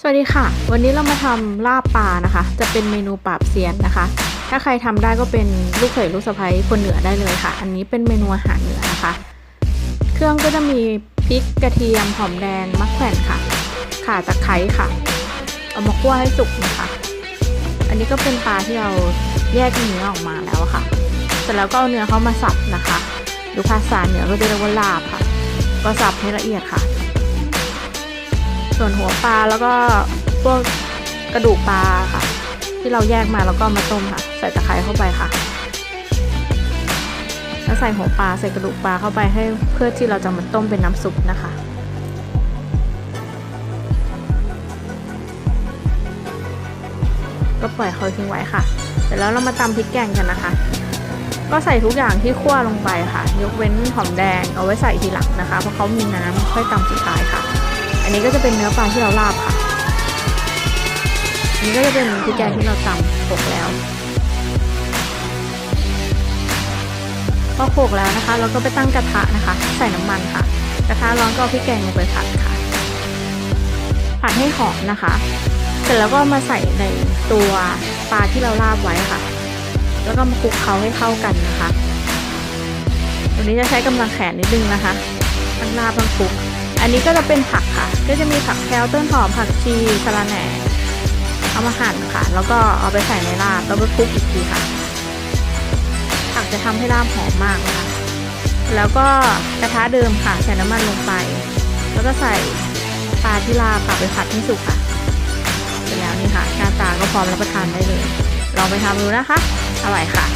สวัสดีค่ะ วันนี้เรามาทำลาบปลานะคะ จะเป็นเมนูปราบเซียนนะคะ ถ้าใครทำได้ก็เป็นลูกเขยลูกสะใภ้คนเหนือได้เลยค่ะ อันนี้เป็นเมนูอาหารเหนือนะคะ เครื่องก็จะมีพริกกระเทียมหอมแดงมะแขวนค่ะ ข่าตะไคร้ค่ะ เอามาคั่วให้สุกนะคะ อันนี้ก็เป็นปลาที่เราแยกเนื้อออกมาแล้วค่ะ เสร็จแล้วก็เอาเนื้อเข้ามาสับนะคะ ดูภาษาเหนือก็จะเรียกว่าลาบค่ะ ก็สับให้ละเอียดค่ะ ส่วนหัวปลาแล้วก็พวกกระดูกปลาค่ะ ที่เราแยกมาแล้วก็มาต้มค่ะ ใส่ตะไคร้เข้าไปค่ะ แล้วใส่หัวปลาใส่กระดูกปลาเข้าไปให้เพื่อที่เราจะมาต้มเป็นน้ำซุปนะคะก็ปล่อยเขาทิ้งไว้ค่ะ เสร็จแล้วเรามาตำพริกแกงกันนะคะ ก็ใส่ทุกอย่างที่คั่วลงไปค่ะ ยกเว้นหอมแดงเอาไว้ใส่ทีหลังนะคะ เพราะเขามีน้ำค่อยตำสุดท้ายค่ะ อันนี้ก็จะเป็นเนื้อปลาที่เราลาบค่ะ อันนี้ก็จะเป็นพริกแกงที่เราตำโขกแล้วพอโขกแล้วนะคะ เราก็ไปตั้งกระทะนะคะ ใส่น้ำมันค่ะ กระทะร้อนก็พริกแกงลงไปผัดค่ะ ผัดให้หอมนะคะ เสร็จแล้วก็มาใส่ในตัวปลาที่เราลาบไว้ค่ะ แล้วก็มาคลุกเคล้าให้เข้ากันนะคะวันนี้จะใช้กำลังแขนนิดนึงนะคะ ทั้งลาบทั้งคลุก อันนี้ก็จะเป็นผักค่ะ ก็จะมีผักแคลต้นหอมผักชีสะระแหน่ เอามาหั่นค่ะ แล้วก็เอาไปใส่ในลาบแล้วไปคลุกอีกทีค่ะ ผักจะทำให้ลาบหอมมากนะคะแล้วก็กระทะเดิมค่ะใส่น้ำมันลงไป แล้วก็ใส่ปลาที่ลาบค่ะไปผัดให้สุกค่ะเสร็จแล้วนี่ค่ะหน้าตาก็พร้อมรับประทานได้เลย ลองไปทำดูนะคะ อร่อยค่ะ